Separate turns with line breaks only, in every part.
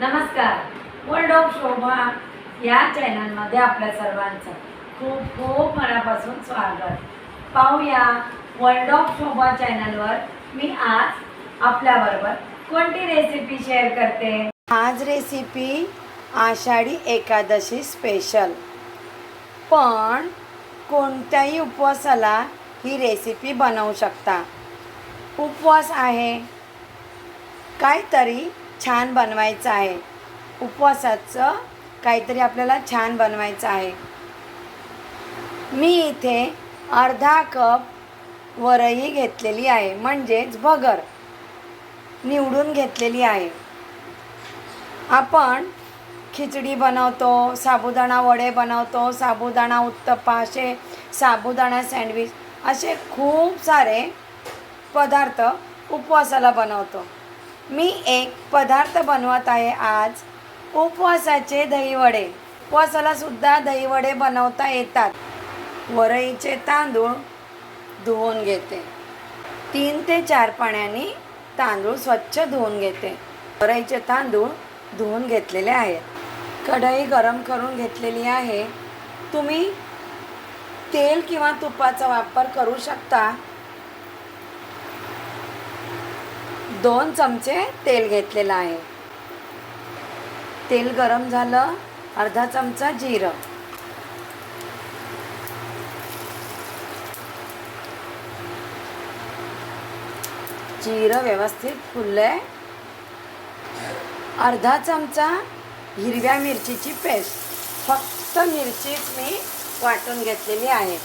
नमस्कार. World of शोभा या चॅनलमध्ये आपल्या सर्वांचं खूप खूप मनापासून स्वागत. पाहूया वर्ल्ड ऑफ शोभा चॅनलवर मी आज आपल्याबरोबर कोणती रेसिपी शेअर करते?
आज रेसिपी आषाढी एकादशी स्पेशल पण कोणत्याही उपवासाला ही रेसिपी बनवू शकता. उपवास आहे. काहीतरी छान बनवायचं आहे. उपवासाचं काहीतरी आपल्याला छान बनवायचं आहे. मी इथे अर्धा कप वरई घेतलेली आहे. म्हणजेच भगर निवडून घेतलेली आहे. आपण खिचडी बनवतो साबुदाणा वडे बनवतो साबुदाणा उत्तप्पा असे साबुदाणा सँडविच असे खूप सारे पदार्थ उपवासाला बनवतो. मी एक पदार्थ बनवत आहे आज. उपवासाचे दहीवडे. उपवासाला सुद्धा दहीवडे बनवता येतात. वरईचे तांदूळ धुवून घेते. तीन ते चार पाण्याने तांदूळ स्वच्छ धुवून घेते. वरईचे तांदूळ धुवून घेतलेले आहेत. कढई गरम करून घेतलेली आहे. तुम्ही तेल किंवा तुपाचा वापर करू शकता. दोन चमचे तेल घेतलेलं आहे. तेल गरम झालं अर्धा चमचा जिरं. जिरं व्यवस्थित फुलले अर्धा चमचा हिरव्या मिरचीची पेस्ट. फक्त मिरचीच मी वाटून घेतलेली आहे.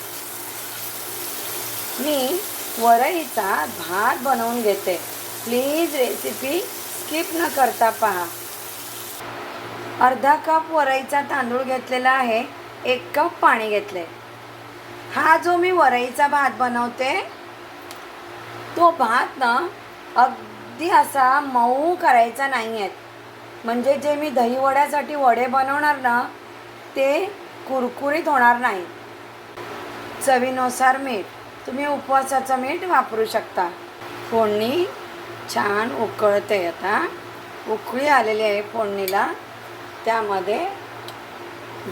मी वरईचा भात बनवून घेते. प्लीज रेसिपी स्किप न करता पहा. अर्धा कप वरईचा तांदूळ घेतलेला आहे. एक कप पाणी घेतले. हा जो मी वरईचा भात बनवते तो भात ना अगदी असा मऊ करायचा नाही आहे म्हणजे जे मी दहीवड्यासाठी वडे बनवणार ना ते कुरकुरीत होणार नाही. चवीनुसार मीठ. तुम्ही उपवासाचं मीठ वापरू शकता. फोडणी छान उकळते आता. उकळी आलेली आहे फोडणीला. त्यामध्ये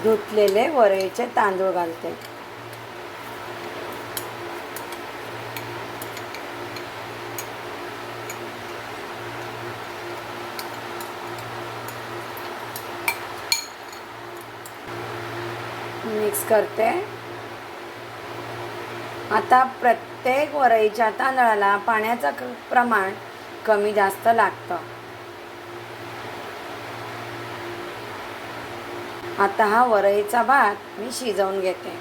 धुतलेले वरईचे तांदूळ घालते. मिक्स करते. आता प्रत्येक वरईच्या तांदळाला पाण्याचं क- प्रमाण कमी जास्त लागतं. आता हा वरईचा भात मी शिजवून घेते.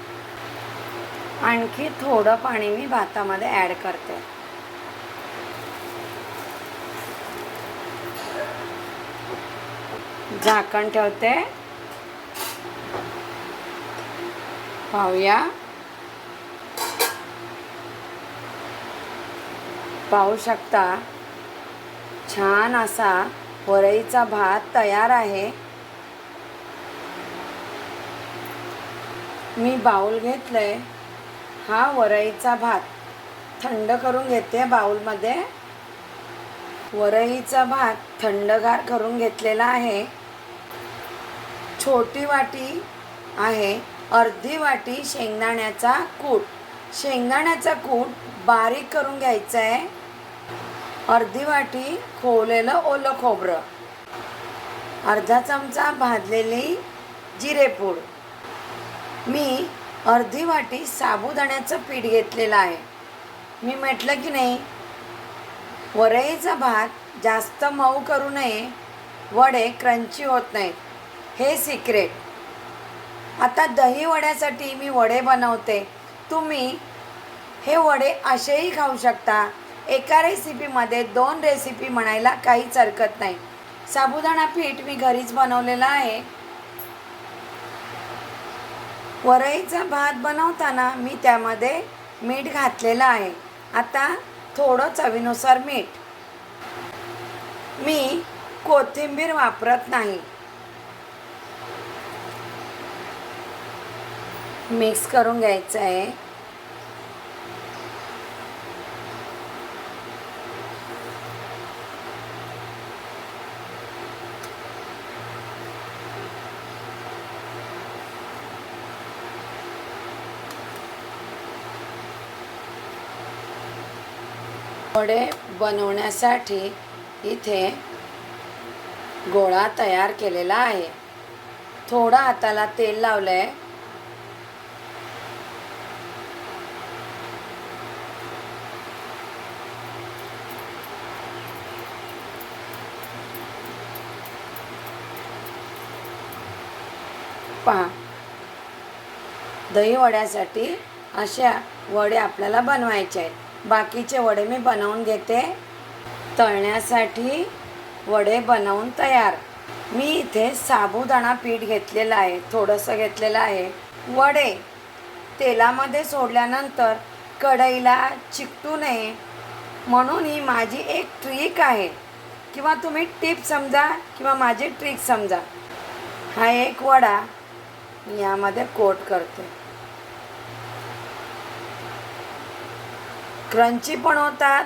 आणखी थोडं पाणी मी भातामध्ये ॲड करते. झाकण ठेवते. पाहूया. पाहू शकता? छान असा वरईचा भात तयार आहे. मी बाऊल घेतलंय. हा वरईचा भात. थंड करून घेते बाऊलमध्ये. वरईचा भात थंडगार करून घेतलेला आहे. छोटी वाटी आहे. अर्धी वाटी शेंगदाण्याचा कूट. शेंगदाण्याचा कूट बारीक करून घ्यायचा आहे अर्धी वाटी खोवलेलं ओलं खोबरं. अर्धा चमचा भाजलेली जिरेपूड. मी अर्धी वाटी साबुदाण्याचं पीठ घेतलेलं आहे. मी म्हटलं की नाही वरईचा भात जास्त मऊ करू नये वडे क्रंची होत नाहीत हे सिक्रेट आता दही वड्यासाठी मी वडे बनवते. तुम्ही हे वडे असेही खाऊ शकता. एका रेसिपीमध्ये दोन रेसिपी म्हणायला काहीच हरकत नाही. साबुदाणा पीठ मी घरीच बनवलेला आहे. वरईचा भात बनवताना मी त्यामध्ये मीठ घातलेलं आहे. आता थोडं चवीनुसार मीठ. मी कोथिंबीर वापरत नाही. मिक्स करून घ्यायचं आहे. वडे बनवण्यासाठी इथे गोळा तयार केलेला आहे. थोडा हाताला तेल लावलं आहे पहा. दही वड्यासाठी अशा वडे आपल्याला बनवायचे आहेत. बाकीचे वडे मी बनवून घेते. तळण्यासाठी वडे बनवून तयार. मी इथे साबुदाणा पीठ घेतलेलं आहे थोडंसं घेतलेलं आहे. वडे तेलामध्ये सोडल्यानंतर कढईला चिकटू नये. म्हणून ही माझी एक ट्रिक आहे. किंवा तुम्ही टिप समजा किंवा माझी ट्रिक समजा. हा एक वडा मी यामध्ये कोट करते. क्रंची पण होतात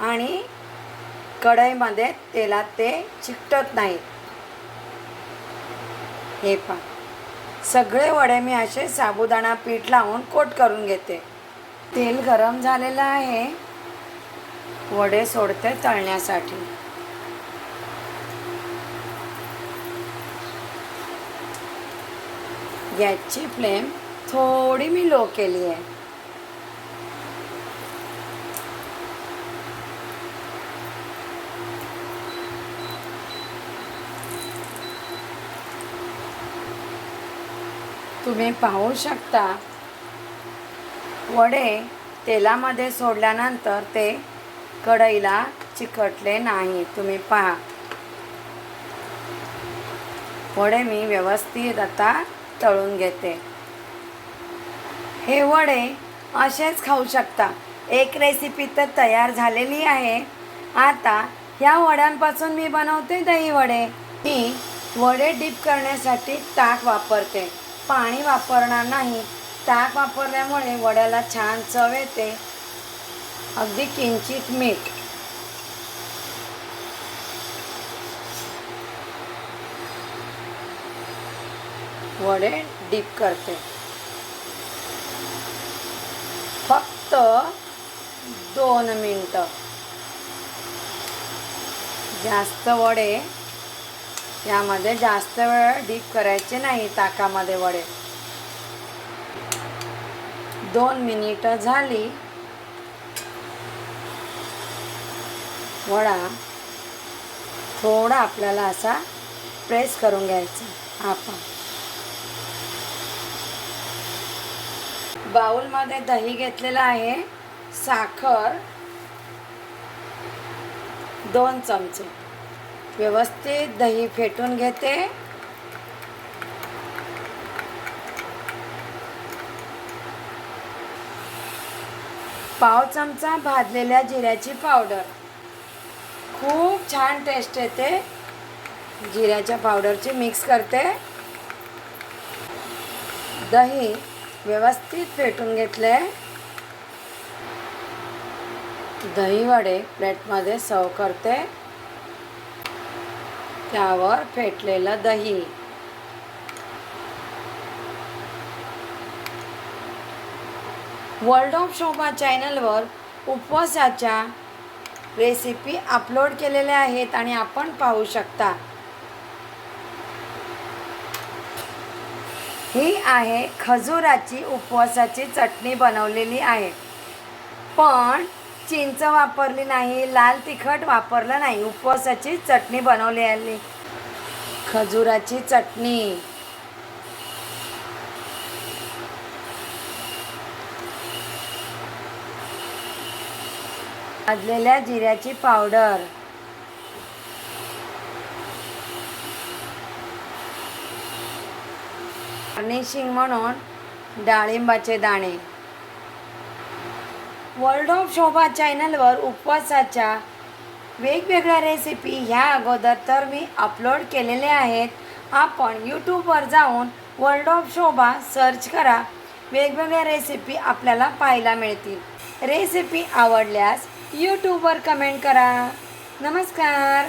आणि कढईमध्ये तेलात ते चिकटत नाहीत. हे पहा. सगळे वडे मी असे साबुदाणा पीठ लावून कोट करून घेते. तेल गरम झालेलं आहे. वडे सोडते तळण्यासाठी. गॅसची फ्लेम थोडी मी लो केली आहे. तुम्ही पाहू शकता. वडे तेलामध्ये सोडल्यानंतर ते कढईला चिकटले नाही. तुम्ही पहा. वडे मी व्यवस्थित आता तळून घेते. हे वडे असेच खाऊ शकता. एक रेसिपी तर तयार झालेली आहे. आता ह्या वड्यांपासून मी बनवते दही वडे. मी वडे डीप करण्यासाठी ताक वापरते. पाणी वापरणार नाही. ताक वापरल्यामुळे वड्याला छान चव येते. अगदी किंचित मीठ. वडे डीप करते. फक्त दोन मिनटं. जास्त वडे यामध्ये जास्त वेळ डीप करायचे नाही ताकामध्ये वडे. दोन मिनिटं झाली. वडा थोडा आपल्याला असा प्रेस करून घ्यायचा. आपण. बाउलमध्ये दही घेतलेलं आहे. साखर दोन चमचे. व्यवस्थित दही फेटून घेते. पाव चमचा भाजलेल्या जिऱ्याची पावडर. खूप छान टेस्ट येते. जिऱ्याच्या पावडरची मिक्स करते. दही व्यवस्थित फेटून घेतले. दही वडे प्लेटमध्ये सर्व करते. त्यावर फेटलेलं दही. वर्ल्ड ऑफ शोभा चॅनलवर उपवासाच्या रेसिपी अपलोड केलेल्या आहेत आणि आपण पाहू शकता. ही आहे खजुराची उपवासाची चटणी बनवलेली आहे. पण चिंच वापरली नाही लाल तिखट वापरलं नाही उपवासाची चटणी बनवली आली खजुराची चटणी. भाजलेल्या जिऱ्याची पावडर. गार्निशिंग म्हणून डाळिंबाचे दाणे. वर्ल्ड ऑफ शोभा चॅनलवर उपवासाच्या वेगवेगळ्या रेसिपी ह्या अगोदर तर मी अपलोड केलेले आहेत. आपण यूट्यूबवर जाऊन वर्ल्ड ऑफ शोभा सर्च करा. वेगवेगळ्या रेसिपी आपल्याला पाहायला मिळतील. रेसिपी आवडल्यास यूट्यूबवर कमेंट करा. नमस्कार.